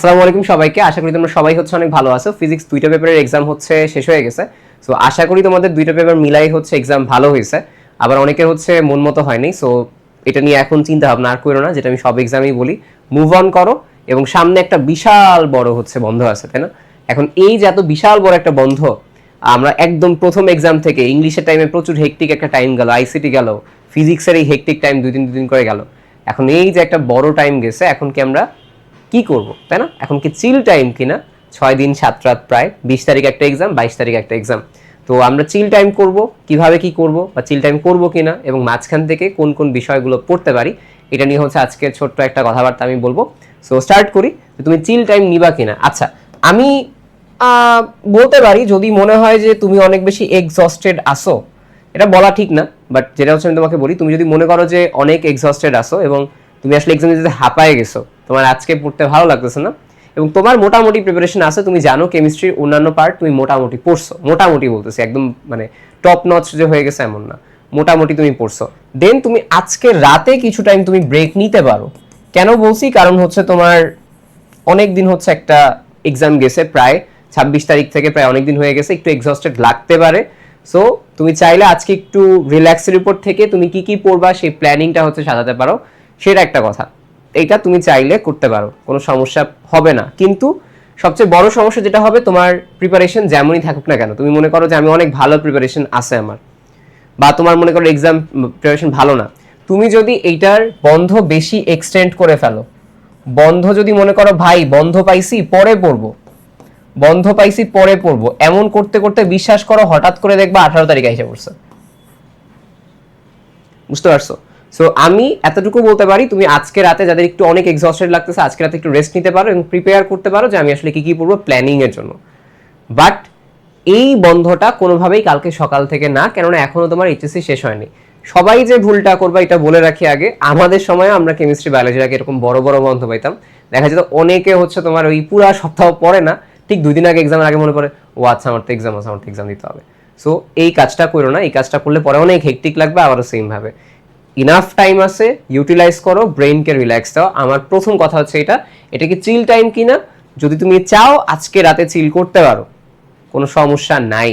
আসসালামু আলাইকুম সবাইকে। আশা করি তোমরা সবাই হচ্ছে অনেক ভালো আছো। ফিজিক্স দুইটা পেপারের এক্সাম হচ্ছে, শেষ হয়ে গেছে। সো আশা করি তোমাদের দুইটা পেপার মিলাই হচ্ছে এক্সাম ভালো হয়েছে। আবার অনেকের হচ্ছে মন মতো হয়নি। সো এটা নিয়ে এখন চিন্তা ভাবনা আর করো না, যেটা আমি সব এক্সামেই বলি। মুভ অন করো এবং সামনে একটা বিশাল বড় হচ্ছে বন্ধ আছে, তাই না? এখন এই যে এত বিশাল বড় একটা বন্ধ, আমরা একদম প্রথম এক্সাম থেকে ইংলিশের টাইমে প্রচুর হেকটিক একটা টাইম গেল। আইসিটি গেল ফিজিক্সের এই হেকটিক টাইম দুই দিন দুই দিন করে গেল। এখন এই যে একটা বড় টাইম গেছে, এখন কি আমরা কি করব, তাই না? এখন কি চিল টাইম কিনা? ছয় দিন, সাত রাত প্রায়। বিশ তারিখ একটা এক্সাম বাইশ তারিখ একটা এক্সাম তো আমরা চিল টাইম করব, কীভাবে কি করব বা চিল টাইম করব কিনা এবং মাঝখান থেকে কোন কোন বিষয়গুলো পড়তে পারি, এটা নিয়ে হচ্ছে আজকে ছোট্ট একটা কথাবার্তা আমি বলব। সো স্টার্ট করি তুমি চিল টাইম নিবা কিনা? আচ্ছা আমি বলতে পারি, যদি মনে হয় যে তুমি অনেক বেশি এক্সস্টেড আসো এটা বলা ঠিক না বাট যেটা হচ্ছে আমি তোমাকে বলি, তুমি যদি মনে করো যে অনেক এক্সস্টেড আসো এবং তুমি আসলে এক্সাম দিতে হাঁপায়ে গেছো তোমার আজকে পড়তে ভালো লাগতেছে না? এবং তোমার মোটামুটি প্রিপারেশন আছে, তুমি জানো কেমিস্ট্রির অন্যান্য পার্ট তুমি মোটামুটি পড়ছো। মোটামুটি বলতেছি, একদম মানে টপ নচ যে হয়ে গেছে এমন না। মোটামুটি তুমি পড়ছো। দেন তুমি আজকে রাতে কিছু টাইম তুমি ব্রেক নিতে পারো। কেন বলছি? কারণ হচ্ছে তোমার অনেক দিন হচ্ছে একটা এক্সাম গেছে, প্রায় ছাব্বিশ তারিখ থেকে প্রায় অনেক দিন হয়ে গেছে, একটু এক্সস্টেড লাগতে পারে। সো তুমি চাইলে আজকে একটু রিল্যাক্সের উপর থেকে তুমি কি কি পড়বা, সেই প্ল্যানিংটা হচ্ছে সাজাতে পারো। সেটা একটা কথা। এটা তুমি চাইলে করতে পারো, কোনো সমস্যা হবে না। কিন্তু সবচেয়ে বড় সমস্যা যেটা হবে, তোমার প্রিপারেশন যেমনই থাকুক না কেন, তুমি মনে করো যে আমি অনেক ভালো প্রিপারেশন আছে আমার, বা তোমার মনে করো এক্সাম প্রিপারেশন ভালো না। তুমি যদি এইটার বন্ধ বেশি এক্সটেন্ড করে ফেলো, বন্ধ যদি মনে করো, ভাই, বন্ধ পাইছি, পরে পড়ব, বন্ধ পাইছি, পরে পড়ব এমন করতে করতে বিশ্বাস করো, হঠাৎ করে দেখবা আঠারো তারিখ এসে পড়ছে। বুঝতে পারছ? সো আমি এতটুকু বলতে পারি, তুমি আজকে রাতে যাদের একটু অনেক এক্সস্টেড লাগতেছে, আজকে রাতে একটু রেস্ট নিতে পারো এবং প্রিপেয়ার করতে পারো যে আমি আসলে কি কি পড়ব প্ল্যানিং এর জন্য। বাট এই বন্ধটা কোনোভাবেই কালকে সকাল থেকে না, কেননা এখনও তোমার এইচএসসি শেষ হয়নি। সবাই যে ভুলটা করবা, এটা বলে রাখি আগে। আমাদের সময় আমরা কেমিস্ট্রি বায়োলজির আগে এরকম বড় বড় বন্ধ পাইতাম। দেখা যেত অনেকে হচ্ছে তোমার ওই পুরা সপ্তাহ পরে না, ঠিক দুই দিন আগে এক্সামের আগে মনে পড়ে, ও আচ্ছা আমার তো এক্সাম আছে, আমার তো এক্সাম দিতে হবে। সো এই কাজটা করো না, এই কাজটা করলে পরে অনেক হেকটিক লাগবে, আবারও সেম ভাবে। ইনাফ টাইম আছে ইউটিলাইজ করো ব্রেনকে রিল্যাক্স দাও। আমার প্রথম কথা হচ্ছে এটা এটা কি চিল টাইম কিনা? যদি তুমি চাও আজকে রাতে চিল করতে পারো, কোনো সমস্যা নাই।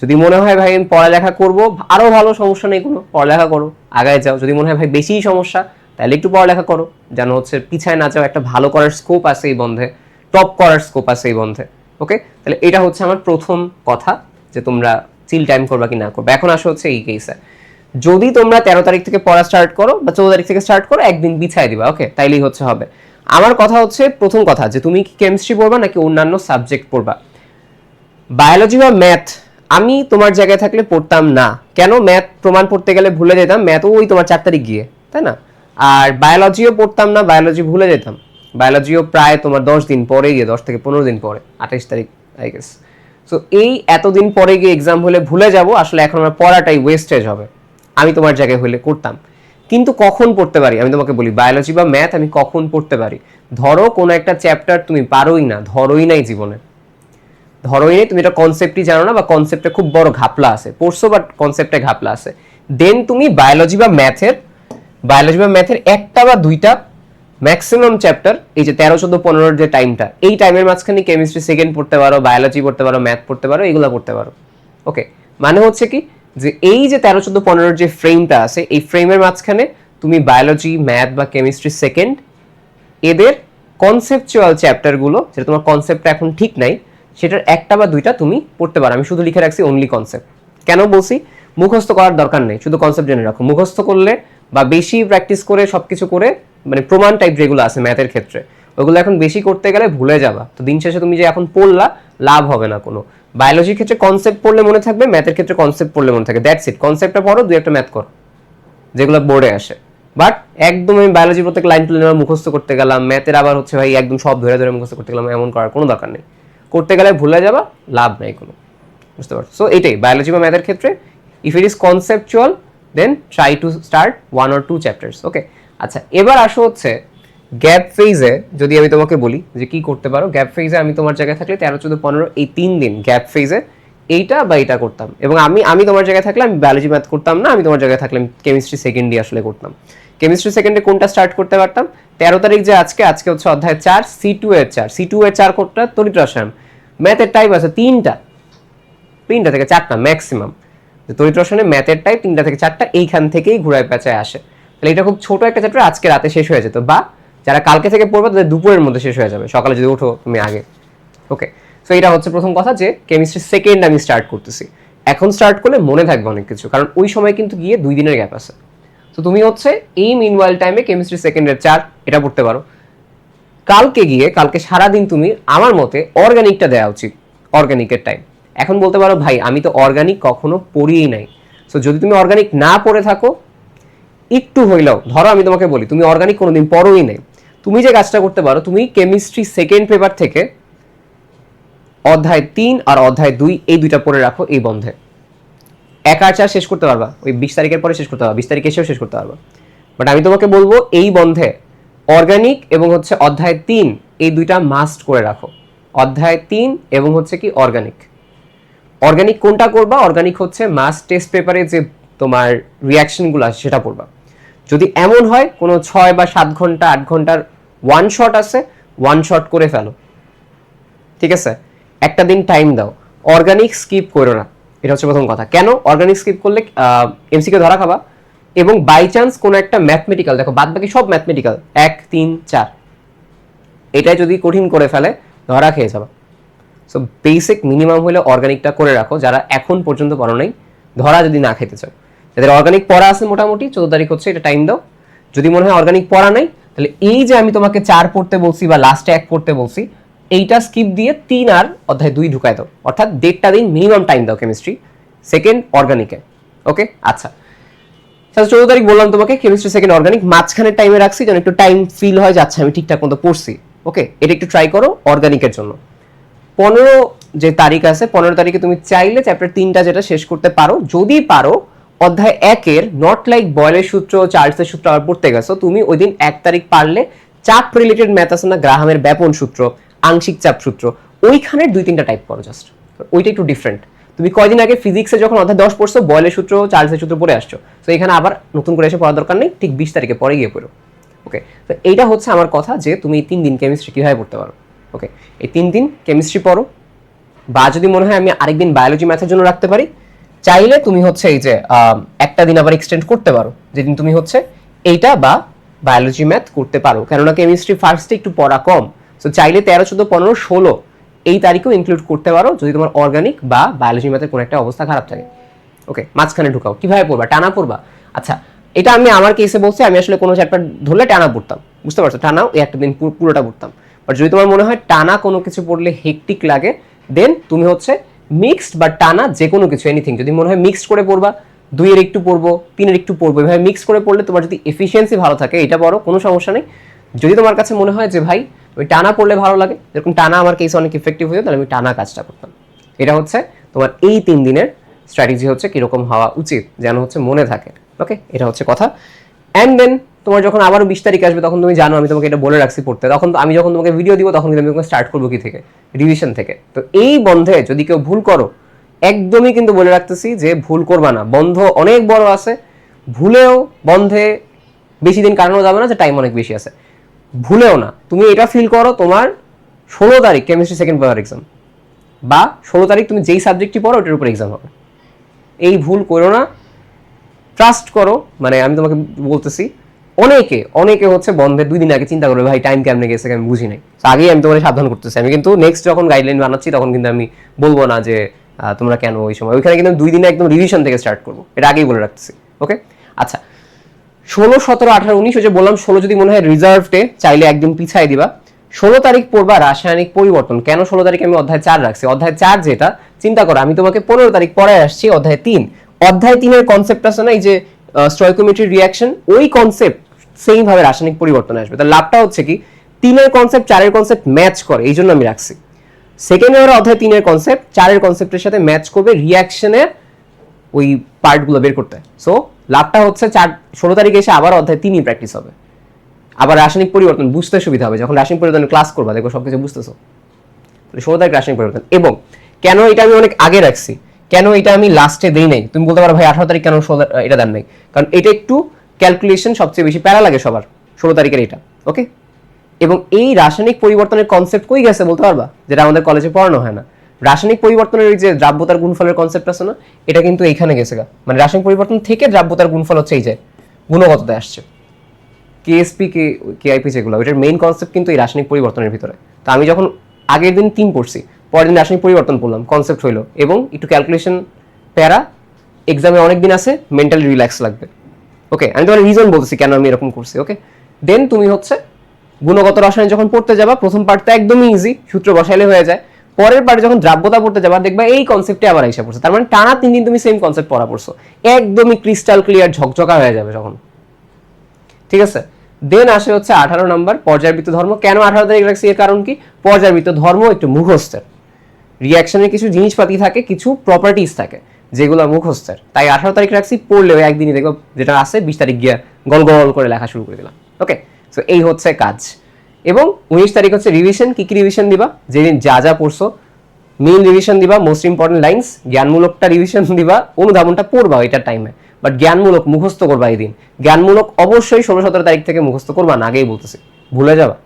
যদি মনে হয় ভাই আমি পড়ালেখা করব, আরও ভালো সমস্যা নেই কোনো, পড়ালেখা করো, আগায় যাও। যদি মনে হয় ভাই বেশিই সমস্যা, তাহলে একটু পড়ালেখা করো। যেন হচ্ছে পিছায় না যাও, একটা ভালো করার স্কোপ আছে এই বন্ধে টপ করার স্কোপ আছে এই বন্ধে। ওকে তাহলে এটা হচ্ছে আমার প্রথম কথা, যে তোমরা চিল টাইম করবা কি না করবা। এখন আসো হচ্ছে এই কেসে যদি তোমরা তেরো তারিখ থেকে পড়া স্টার্ট করো বা চৌদ্দ তারিখ থেকে স্টার্ট করো, একদিন বিছাই দিবা ওকে তাইলেই হচ্ছে হবে। আমার কথা হচ্ছে, প্রথম কথা, যে তুমি কি কেমিস্ট্রি পড়বা নাকি অন্যান্য সাবজেক্ট পড়বা? বায়োলজি বা ম্যাথ আমি তোমার জায়গায় থাকলে পড়তাম না। কেন? ম্যাথ প্রমাণ পড়তে গেলে ভুলে যেতাম ম্যাথও ওই তোমার চার তারিখ গিয়ে, তাই না? আর বায়োলজিও পড়তাম না বায়োলজি ভুলে যেতাম। বায়োলজিও প্রায় তোমার দশ দিন পরে গিয়ে, দশ থেকে পনেরো দিন পরে, আঠাইশ তারিখ আই গেস সো এই এতদিন পরে গিয়ে এক্সাম হলে ভুলে যাব, আসলে এখন আমার পড়াটাই ওয়েস্টেজ হবে। আমি তোমার জায়গায় হলে করতাম। কিন্তু কখন পড়তে পারি? আমি তোমাকে বলি বায়োলজি বা ম্যাথ আমি কখন পড়তে পারি? ধরো কোনো একটা চ্যাপ্টার তুমি পারোই না, ধরোই নাই জীবনে। ধরোই নেই, তুমি এটা কনসেপ্টই জানো না বা কনসেপ্টে খুব বড় ঘাপলা আছে। পড়ছো বাট কনসেপ্টে ঘাপলা আছে। দেন তুমি বায়োলজি বা ম্যাথের বায়োলজি বা ম্যাথের একটা বা দুইটা ম্যাক্সিমাম চ্যাপ্টার এই যে তেরো, চোদ্দ, পনেরোর যে টাইমটা এই টাইমের মাঝখানে কেমিস্ট্রি সেকেন্ড পড়তে পারো বায়োলজি পড়তে পারো ম্যাথ পড়তে পারো, এগুলো পড়তে পারো। ওকে মানে হচ্ছে কি যে এই যে তেরো, চোদ্দ, পনেরোর যে ফ্রেমটা আছে, এই ফ্রেমের মাঝখানে তুমি বায়োলজি ম্যাথ বা কেমিস্ট্রি সেকেন্ড এদের কনসেপচুয়াল চ্যাপ্টারগুলো যেটা তোমার কনসেপ্টটা এখন ঠিক নাই, সেটার একটা বা দুইটা তুমি পড়তে পারো। আমি শুধু লিখে রাখছি অনলি কনসেপ্ট কেন বলছি? মুখস্থ করার দরকার নেই, শুধু কনসেপ্ট জেনে রাখো। মুখস্থ করলে বা বেশি প্র্যাকটিস করে, সবকিছু করে মানে প্রমাণ টাইপ যেগুলো আছে ম্যাথের ক্ষেত্রে, ওগুলো এখন বেশি করতে গেলে ভুলে যাবা। তো দিন শেষে তুমি যে এখন পড়লা, লাভ হবে না কোনো। বায়োলজির ক্ষেত্রে কনসেপ্ট পড়লে মনে থাকবে ম্যাথের ক্ষেত্রে কনসেপ্ট পড়লে মনে থাকবে দ্যাটস ইট কনসেপ্টটা পড়ো দুই একটা ম্যাথ করো, যেগুলো বোর্ডে আসে। বাট একদম আমি বায়োলজি প্রত্যেক লাইন তুলে নেওয়া মুখস্থ করতে গেলাম ম্যাথের আবার হচ্ছে ভাই একদম সব ধরে ধরে মুখস্থ করতে গেলাম, এমন করার কোনো দরকার নেই। করতে গেলে ভুলে যাবা, লাভ নেই কোনো। বুঝতে পারছ? সো এইটাই বায়োলজি বা ম্যাথের ক্ষেত্রে। If it is conceptual then try to start one or two chapters okay আচ্ছা এবার আসো হচ্ছে গ্যাপ ফেজে যদি আমি তোমাকে বলি যে কি করতে পারো, গ্যাপ ফেজে আমি তোমার জায়গায় থাকলে তেরো, চোদ্দ, পনেরো, এই তিন দিন গ্যাপ ফেজে এইটা বা এটা করতাম। এবং আমি আমি তোমার জায়গায় থাকলে আমি বায়োলজি ম্যাথ করতাম না, আমি তোমার জায়গায় থাকলে কেমিস্ট্রি সেকেন্ড ইয়ার আসলে করতাম। কেমিস্ট্রি সেকেন্ডে কোনটা স্টার্ট করতে পারতাম? তেরো তারিখ যে আজকে আজকে হচ্ছে অধ্যায় চার সি টু এর চার। সি টু এর চার কোনটা তড়িৎ রসায়ন। ম্যাথের টাইপ আছে তিনটা। তিনটা থেকে চারটা ম্যাক্সিমাম তড়িৎ রসায়নে ম্যাথের টাইপ তিনটা থেকে চারটা এইখান থেকেই ঘুরায় পেঁচায় আসে। তাহলে এটা খুব ছোট একটা চ্যাপ্টার আজকে রাতে শেষ হয়ে যেত। বা যারা কালকে থেকে পড়বে তাদের দুপুরের মধ্যে শেষ হয়ে যাবে। সকালে যদি ওঠো তুমি আগে। ওকে সো এটা হচ্ছে প্রথম কথা যে কেমিস্ট্রি সেকেন্ড আমি স্টার্ট করতেছি। এখন স্টার্ট করলে মনে থাকবে অনেক কিছু, কারণ ওই সময় কিন্তু গিয়ে দুই দিনের গ্যাপ আছে। তো তুমি হচ্ছে এই মিনওয়াইল টাইমে কেমিস্ট্রি সেকেন্ডের চার, এটা পড়তে পারো। কালকে গিয়ে, কালকে সারাদিন তুমি আমার মতে অর্গানিকটা দেওয়া উচিত অর্গানিকের টাইম এখন বলতে পারো, ভাই, আমি তো অর্গানিক কখনো পড়িই নাই। সো যদি তুমি অর্গানিক না পড়ে থাকো, একটু হইলেও, ধরো আমি তোমাকে বলি, তুমি অর্গানিক কোনোদিন পড়োই নাই। তুমি যে কাজটা করতে পারো, তুমি কেমিস্ট্রি সেকেন্ড পেপার থেকে অধ্যায় তিন আর অধ্যায় দুই এই দুইটা পড়ে রাখো এই বন্ধে। এক আর চার শেষ করতে পারবা, ওই বিশ তারিখের পরে শেষ করতে পারবা, বিশ তারিখ এসেও শেষ করতে পারবা। বাট আমি তোমাকে বলব এই বন্ধে অর্গানিক এবং হচ্ছে অধ্যায় তিন এই দুইটা মাস্ট করে রাখো। অধ্যায় তিন এবং হচ্ছে কি অর্গানিক অর্গানিক কোনটা করবা? অর্গানিক হচ্ছে মাস টেস্ট পেপারে যে তোমার রিয়াকশনগুলো আছে সেটা পড়বা। যদি এমন হয়, কোনো ছয় বা সাত ঘণ্টা, আট ঘণ্টার ওয়ান শট আছে ওয়ান শট করে ফেলো। ঠিক আছে? একটা দিন টাইম দাও। অর্গানিক স্কিপ করো না। এটা হচ্ছে প্রথম কথা। কেন? অর্গানিক স্কিপ করলে এমসিকে ধরা খাবা এবং বাই চান্স কোনো একটা ম্যাথমেটিক্যাল দেখো বাদ বাকি সব ম্যাথমেটিক্যাল এক, তিন, চার। এটাই যদি কঠিন করে ফেলে, ধরা খেয়ে যাবা। সো বেসিক মিনিমাম হলে অর্গানিকটা করে রাখো। যারা এখন পর্যন্ত পড়ো নাই, ধরা যদি না খেতে চাও। যাদের অর্গানিক পড়া আছে মোটামুটি, চোদ্দ তারিখ হচ্ছে, এটা টাইম দাও। যদি মনে হয় অর্গানিক পড়া নাই তাহলে এই যে আমি তোমাকে চার পড়তে বলছি বা লাস্টে এক পড়তে বলছি, এইটা স্কিপ দিয়ে তিন আর অধ্যায় দুই ঢুকায় দাও। অর্থাৎ দেড়টা দিন মিনিমাম টাইম দাও কেমিস্ট্রি সেকেন্ড অর্গানিকে ওকে আচ্ছা। তাহলে চৌদ্দ তারিখ বললাম তোমাকে কেমিস্ট্রি সেকেন্ড অর্গানিক মাঝখানে টাইমে রাখছি, যেন একটু টাইম ফিল হয় যে আচ্ছা আমি ঠিকঠাক মতো পড়ছি। ওকে এটা একটু ট্রাই করো অর্গানিকের জন্য। পনেরো যে তারিখ আছে, পনেরো তারিখে তুমি চাইলে চ্যাপ্টার তিনটা যেটা শেষ করতে পারো, যদি পারো অধ্যায় একের নট লাইক বয়েলের সূত্র চার্লসের সূত্র আবার পড়তে গেছো, তুমি ওই দিন এক তারিখ পারলে চাপ রিলেটেড ম্যাথ আছে না গ্রাহামের ব্যাপন সূত্র, আংশিক চাপ সূত্র, ওইখানে দুই তিনটা টাইপ করো জাস্ট ওইটা একটু ডিফারেন্ট তুমি কয়দিন আগে ফিজিক্সে যখন অধ্যায় দশ পড়ছো বয়েলের সূত্র চার্লসের সূত্র পড়ে আসছো, তো এখানে আবার নতুন করে এসে পড়ার দরকার নেই, ঠিক বিশ তারিখে পরে গিয়ে পড়ো ওকে তো এইটা হচ্ছে আমার কথা যে তুমি এই তিন দিন কেমিস্ট্রি কীভাবে পড়তে পারো ওকে এই তিন দিন কেমিস্ট্রি পড়ো, বা যদি মনে হয় আমি আরেকদিন বায়োলজি ম্যাথের জন্য রাখতে পারি চাইলে তুমি হচ্ছে এই যে একটা দিন আবার এক্সটেন্ড করতে পারো। যেদিন তুমি হচ্ছে এইটা বা বায়োলজি ম্যাথ করতে পারো। কেননা কেমিস্ট্রি ফার্স্টে একটু পড়া কম। সো চাইলে তেরো, চোদ্দ, পনেরো, ষোলো এই তারিখেও ইনক্লুড করতে পারো যদি তোমার অর্গানিক বা বায়োলজি ম্যাথের কোনো একটা অবস্থা খারাপ থাকে। ওকে মাঝখানে ঢুকাও। কীভাবে পড়বা? টানা পড়বা? আচ্ছা এটা আমি আমার কেসে বলছি, আমি আসলে কোনো চ্যাপ্টার ধরলে টানা পড়তাম। বুঝতে পারছ? টানাও, এই একটা দিন পুরোটা পড়তাম। বাট যদি তোমার মনে হয় টানা কোনো কিছু পড়লে হেকটিক লাগে দেন তুমি হচ্ছে মিক্সড বা টানা যে কোনো কিছু এনিথিং যদি মনে হয় মিক্সড করে পড়বা, দুইয়ের একটু পড়ব, তিনের একটু পড়ব, এভাবে মিক্স করে পড়লে তোমার যদি এফিসিয়েন্সি ভালো থাকে, এটা বড় কোনো সমস্যা নেই। যদি তোমার কাছে মনে হয় যে, ভাই, ওই টানা পড়লে ভালো লাগে যেরকম টানা আমার কেসে অনেক ইফেক্টিভ হয়ে তাহলে আমি টানা কাজটা করতাম। এটা হচ্ছে তোমার এই তিন দিনের স্ট্র্যাটেজি হচ্ছে কীরকম হওয়া উচিত, যেন হচ্ছে মনে থাকে। ওকে এটা হচ্ছে কথা। অ্যান্ড দেন তোমার যখন আবারও বিশ তারিখ আসবে, তখন তুমি জানো আমি তোমাকে এটা বলে রাখছি পড়তে। তখন আমি যখন তোমাকে ভিডিও দিব, তখন কিন্তু আমি তোমাকে স্টার্ট করব কি থেকে? রিভিশন থেকে। তো এই বন্ধে যদি কেউ ভুল করো, একদমই কিন্তু বলে রাখতেছি যে ভুল করবা না। বন্ধ অনেক বড় আছে। ভুলেও বন্ধে বেশি দিন কাটানো যাবে না, যে টাইম অনেক বেশি আছে। ভুলেও না। তুমি এটা ফিল করো, তোমার ষোলো তারিখ কেমিস্ট্রি সেকেন্ড পেপার এক্সাম বা ষোলো তারিখ তুমি যেই সাবজেক্টটি পড়ো, ওটার উপর এক্সাম হবে। এই ভুল করো না। ট্রাস্ট করো। মানে আমি তোমাকে বলতেছি অনেকে অনেকে হচ্ছে বন্ধের দুই দিন আগে চিন্তা করবে, ভাই টাইম কেমনে গেছে, আমি বুঝি নাই। আগেই আমি তোমাকে সাবধান করতেছি। আমি কিন্তু নেক্সট যখন গাইডলাইন বানাচ্ছি, তখন কিন্তু আমি বলব না যে তোমরা কেন ওই সময়? ওইখানে কিন্তু দুই দিনে একদম রিভিশন থেকে স্টার্ট করব। এটা আগেই বলে রাখতেছি ওকে আচ্ছা ষোলো, সতেরো, আঠারো, উনিশ যে বললাম, ষোলো যদি মনে হয় রিজার্ভ ডে চাইলে একদিন পিছাই দিবা। ষোলো তারিখ পড়বা রাসায়নিক পরিবর্তন। কেন ষোলো তারিখে আমি অধ্যায় চার রাখছি? অধ্যায় চার যেটা, চিন্তা করো, আমি তোমাকে পনেরো তারিখ পরে আসছি, অধ্যায় তিন। অধ্যায় তিনের কনসেপ্ট আছে না, এই যে স্টয়কোমেট্রি রিয়াকশন ওই কনসেপ্ট সেম ভাবে রাসায়নিক পরিবর্তন আসবে। তার লাভটা হচ্ছে কি, তিনের কনসেপ্ট চারের কনসেপ্ট ম্যাচ করে, এই জন্য আমি রাখছি। সেকেন্ড ইয়ার অধ্যায় তিনের কনসেপ্ট চারের কনসেপ্টের সাথে ম্যাচ করবে রিয়াকশনের ওই পার্টগুলো বের করতে। সো লাভটা হচ্ছে চার, ষোলো তারিখে এসে আবার অধ্যায় তিনই প্র্যাকটিস হবে। আবার রাসায়নিক পরিবর্তন বুঝতে সুবিধা হবে। যখন রাসায়নিক পরিবর্তন ক্লাস করবা দেখো সব কিছু বুঝতেছো ষোলো তারিখ রাসায়নিক পরিবর্তন। এবং কেন এটা আমি অনেক আগে রাখছি? কেন এটা আমি লাস্টে দেই নাই? তুমি বলতে পারো, ভাই, আঠারো তারিখ কেন এটা দেন নাই? কারণ এটা একটু ক্যালকুলেশন সবচেয়ে বেশি প্যারা লাগে সবার। ষোলো তারিখের এটা ওকে এবং এই রাসায়নিক পরিবর্তনের কনসেপ্ট কই গেছে বলতে পারবা? যেটা আমাদের কলেজে পড়ানো হয় না। রাসায়নিক পরিবর্তনের যে দ্রাব্যতার গুণফলের কনসেপ্ট আছে না, এটা কিন্তু এইখানে গেছে গা। মানে রাসায়নিক পরিবর্তন থেকে দ্রাব্যতার গুণফল হচ্ছে এই যে গুণগততে আসছে। কেএসপি কে কেআইপি যেগুলো, ওইটার মেইন কনসেপ্ট কিন্তু এই রাসায়নিক পরিবর্তনের ভিতরে। তো আমি যখন আগের দিন তিন পড়ছি, পরের দিন রাসায়নিক পরিবর্তন পড়লাম কনসেপ্ট হইল। এবং একটু ক্যালকুলেশন প্যারা এক্সামে অনেক দিন আছে মেন্টালি রিল্যাক্স লাগবে। ওকে আমি তোমার রিজন বলতেছি কেন আমি এরকম করছি ওকে দেন তুমি হচ্ছে গুণগত রসায়ন যখন পড়তে যাবা, প্রথম পার্টটা একদমই ইজি সূত্র বসাইলে হয়ে যায়। পরের পার্টে যখন দ্রাব্যতা পড়তে যাবা, দেখবা এই কনসেপ্টে আবার এসে পড়ছে। তার মানে টানা তিন দিন তুমি সেম কনসেপ্ট পড়া পড়ছো। একদমই ক্রিস্টাল ক্লিয়ার ঝকঝকা হয়ে যাবে যখন। ঠিক আছে? দেন আসে হচ্ছে আঠারো নম্বর পর্যায়বৃত্ত ধর্ম। কেন আঠারো তারিখ রাখছি? এর কারণ কি? পর্যায়বৃত্ত ধর্ম একটু মুখস্থের। রিয়াকশনের কিছু জিনিসপাতি থাকে, কিছু প্রপার্টিজ থাকে। যেগুলো মুখস্থের। তাই আঠারো তারিখ রাখছি পড়লেও একদিনই দেখব যেটা আছে, বিশ তারিখ গিয়ে গল গল করে লেখা শুরু করে দিলাম। ওকে সো এই হচ্ছে কাজ। এবং উনিশ তারিখ হচ্ছে রিভিশন কি কি রিভিশন দিবা? যেদিন যা যা পড়ছো মেইন রিভিশন দিবা মোস্ট ইম্পর্টেন্ট লাইন্স জ্ঞানমূলকটা রিভিশন দিবা, অনুধাবনটা পড়বা এটার টাইমে বাট জ্ঞানমূলক মুখস্থ করবা এই দিন। জ্ঞানমূলক অবশ্যই ষোলো সতেরো তারিখ থেকে মুখস্থ করবা না, আগেই বলতেছি। ভুলে যাবা।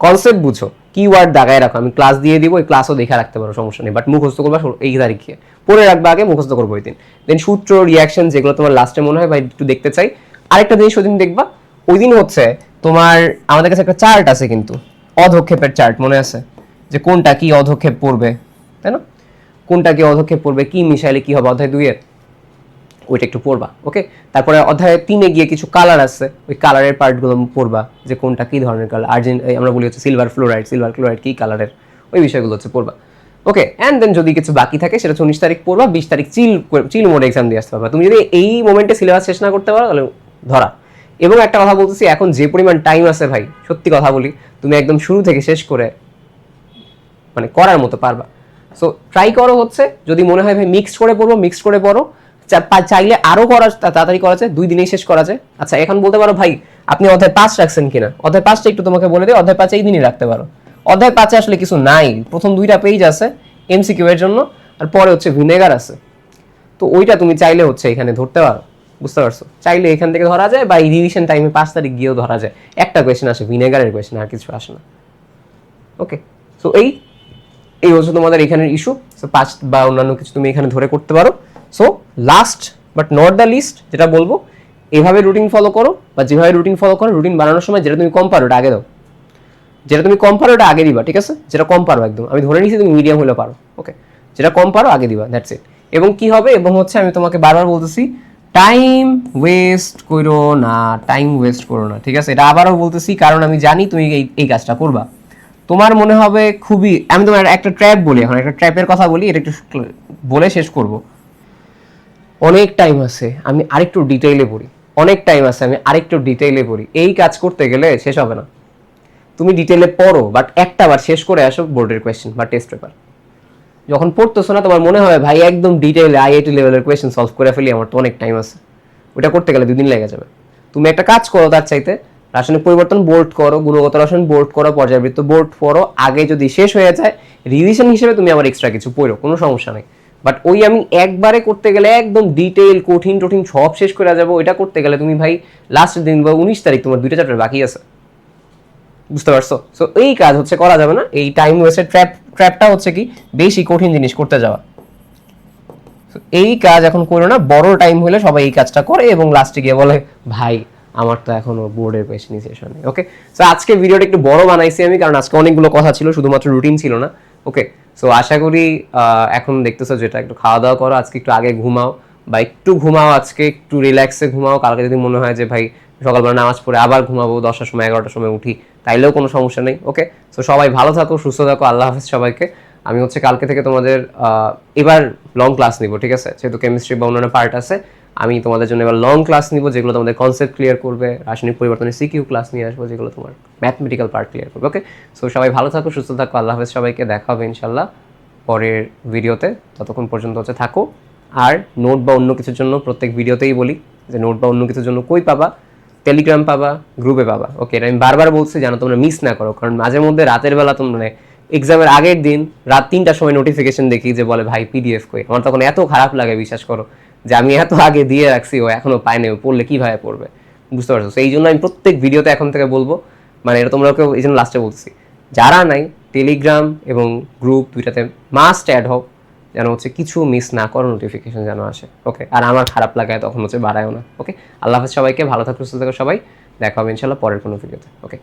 কনসেপ্ট বুঝো। কিওয়ার্ড দাগায় রাখো। আমি ক্লাস দিয়ে দিব, ওই ক্লাসও দেখে রাখতে পারো, সমস্যা নেই। বাট মুখস্থ করবা এই তারিখে। পড়ে রাখবা আগে, মুখস্থ করব ওই দিন। দেন সূত্র রিয়াকশন যেগুলো তোমার লাস্টে মনে হয়, বা একটু দেখতে চাই। আরেকটা জিনিস ওই দেখবা, ওই দিন হচ্ছে তোমার, আমাদের কাছে একটা চার্ট আছে কিন্তু, অধক্ষেপের চার্ট মনে আছে? যে কোনটা কি অধক্ষেপ পড়বে, তাই না? কোনটা কি অধক্ষেপ পড়বে, কি মিশাইলে কি হবে? অধ্যায় দুইয়ের। ওইটা একটু পড়বা ওকে তারপরে অধ্যায় তিনে গিয়ে কিছু কালার আছে, ওই কালারের পার্টগুলো পড়বা যে কোনটা কী ধরনের কালার আর্জেন্ট আমরা বলি হচ্ছে সিলভার ফ্লোরাইড সিলভার ক্লোরাইড কি কালারের ওই বিষয়গুলো হচ্ছে পড়বা ওকে অ্যান্ড দেন যদি কিছু বাকি থাকে, সেটা হচ্ছে উনিশ তারিখ পড়বা বিশ তারিখ চিল চিল মোড এক্সাম দিয়ে আসতে পারবা। তুমি যদি এই মোমেন্টে সিলেবাস শেষ না করতে পারো, তাহলে ধরা। এবং একটা কথা বলতেছি, এখন যে পরিমাণ টাইম আছে ভাই, সত্যি কথা বলি, তুমি একদম শুরু থেকে শেষ করে মানে করার মতো পারবা। সো ট্রাই করো হচ্ছে, যদি মনে হয় ভাই মিক্সড করে পড়ব মিক্সড করে পড়ো চাইলে আরও করা তাড়াতাড়ি করা যায়, দুই দিনেই শেষ করা যায়। আচ্ছা এখন বলতে পারো ভাই, আপনি অধ্যায় পাঁচ রাখছেন কিনা? অধ্যায় পাঁচটা একটু তোমাকে বলে দিই, অধ্যায় পাঁচ এই দিনই রাখতে পারো। অধ্যায় পাঁচে আসলে কিছু নাই, প্রথম দুইটা পেজ আছে এমসিকিউ এর জন্য, আর পরে হচ্ছে ভিনেগার আছে। তো ওইটা তুমি চাইলে হচ্ছে এখানে ধরতে পারো, বুঝতে পারছ? চাইলে এখান থেকে ধরা যায় বা এই রিভিশন টাইমে পাঁচ তারিখ গিয়েও ধরা যায়। একটা কোয়েশ্চেন আসে, ভিনেগারের কোয়েশ্চেন আর কিছু আসে না। ওকে সো এই এই হচ্ছে তোমাদের এখানের ইস্যু সো পাঁচ বা অন্যান্য কিছু তুমি এখানে ধরে করতে পারো। So last but not the least যেটা বলব, এভাবে রুটিন ফলো করো, বা যেভাবে রুটিন ফলো করো রুটিন বানানোর সময় যেটা তুমি কম পারো ওটা আগে দাও। যেটা তুমি কম পারো ওটা আগে দিবা, ঠিক আছে? যেটা কম পারো একদম। আমি ধরে নিয়েছি তুমি মিডিয়াম হলে পারো ওকে যেটা কম পারো আগে দিবা দ্যাটস ইট এবং কি হবে? এবং হচ্ছে আমি তোমাকে বারবার বলতেছি টাইম ওয়েস্ট করো না টাইম ওয়েস্ট করো না, ঠিক আছে? এটা আবারও বলতেছি, কারণ আমি জানি তুমি এই এই কাজটা করবা। তোমার মনে হবে খুবই, আমি তোমার একটা ট্র্যাপ বলি এখন, একটা ট্র্যাপের কথা বলি, এটা একটু বলে শেষ করব। অনেক টাইম আছে, আমি আরেকটু ডিটেইলে পড়ি। অনেক টাইম আছে, আমি আরেকটু ডিটেইলে পড়ি। এই কাজ করতে গেলে শেষ হবে না। তুমি ডিটেইলে পড়ো বাট একটা বার শেষ করে আসো বোর্ডের কোয়েশ্চেন বা টেস্ট পেপার যখন পড়তেছো না, তোমার মনে হয়, ভাই, একদম ডিটেইলে আইআইটি লেভেলের কোয়েশ্চেন সলভ করে ফেলি, আমার তো অনেক টাইম আছে। ওটা করতে গেলে দুদিন লেগে যাবে। তুমি একটা কাজ করো তার চাইতে, রাসায়নিক পরিবর্তন বোর্ড করো, গুণগত রসায়ন বোর্ড করো পর্যাবৃত্ত বোর্ড পড়ো, আগে যদি শেষ হয়ে যায় রিভিশন হিসেবে তুমি আবার এক্সট্রা কিছু পড়ো, কোনো সমস্যা নেই। বাট ওই আমি একবারে করতে গেলে একদম ডিটেইল কঠিন, টঠিন সব শেষ করে যাব। ওইটা করতে গেলে তুমি ভাই লাস্টের দিন বা উনিশ তারিখ তোমার দুইটা চ্যাপ্টার বাকি আছে। বুঝতে পারছ? সো এই কাজ হচ্ছে, করা যাবে না। এই টাইম ওয়েস্টের ট্র্যাপ ট্র্যাপটা হচ্ছে কি? বেশি কঠিন জিনিস করতে যাওয়া। এই কাজ এখন করো না। বড় টাইম হলে সবাই এই কাজটা করে এবং লাস্টে গিয়ে বলে, ভাই, আমার তো এখনও বোর্ডের শেষ হয়নি। ওকে সো আজকে ভিডিওটা একটু বড় বানাইছি আমি, কারণ আজকে অনেকগুলো কথা ছিল, শুধুমাত্র রুটিন ছিল না। ওকে সো আশা করি এখন দেখতেছো যেটা, একটু খাওয়া দাওয়া করো, আজকে একটু আগে ঘুমাও, বা একটু ঘুমাও আজকে, একটু রিল্যাক্সে ঘুমাও, কালকে যদি মনে হয় যে ভাই সকালবেলা নামাজ পড়ে আবার ঘুমাবো, দশটার সময়, এগারোটার সময় উঠি, তাইলেও কোনো সমস্যা নেই ওকে সো সবাই ভালো থাকো, সুস্থ থাকো, আল্লাহ হাফিজ সবাইকে। আমি হচ্ছে কালকে থেকে তোমাদের এবার লং ক্লাস নিব, ঠিক আছে? যেহেতু কেমিস্ট্রি বা অন্যান্য পার্ট আছে আমি তোমাদের জন্য এবার লং ক্লাস নিব, যেগুলো তোমাদের কনসেপ্ট ক্লিয়ার করবে, রাসায়নিক পরিবর্তনের সিকিউ ক্লাস নিয়ে আসব, যেগুলো তোমার ম্যাথমেটিক্যাল পার্ট ক্লিয়ার করবে ওকে সো সবাই ভালো থাকো, সুস্থ থাকো, আল্লাহ হাফেজ, সবাইকে দেখা হবে ইনশাল্লাহ পরের ভিডিওতে। ততক্ষণ পর্যন্ত হচ্ছে থাকো। আর নোট বা অন্য কিছুর জন্য প্রত্যেক ভিডিওতেই বলি যে নোট বা অন্য কিছুর জন্য কই পাবা? টেলিগ্রাম পাবা গ্রুপে পাবা ওকে এটা আমি বারবার বলছি যেন তোমরা মিস না করো, কারণ মাঝে মধ্যে রাতের বেলা তোমরা মানে এক্সামের আগের দিন রাত তিনটার সময় নোটিফিকেশন দেখি যে বলে, ভাই পিডিএফ কই? আমার তখন এত খারাপ লাগে, বিশ্বাস করো। যে আমি এত আগে দিয়ে রাখছি, ও এখনও পায়নি, ও পড়লে কীভাবে পড়বে? বুঝতে পারছ? এই জন্য আমি প্রত্যেক ভিডিওতে এখন থেকে বলব মানে এটা তোমরা কেউ এই জন্য লাস্টে বলছি যারা নাই টেলিগ্রাম এবং গ্রুপ দুইটাতে মাস্ট অ্যাড হোক, যেন হচ্ছে কিছু মিস না করো নোটিফিকেশন যেন আসে ওকে আর আমার খারাপ লাগায় তখন হচ্ছে বাড়ায়ও না ওকে আল্লাহ হাফেজ সবাইকে, ভালো থাকো, সুস্থ থাকো সবাই, দেখা হবে ইনশাল্লাহ পরের কোনো ভিডিওতে ওকে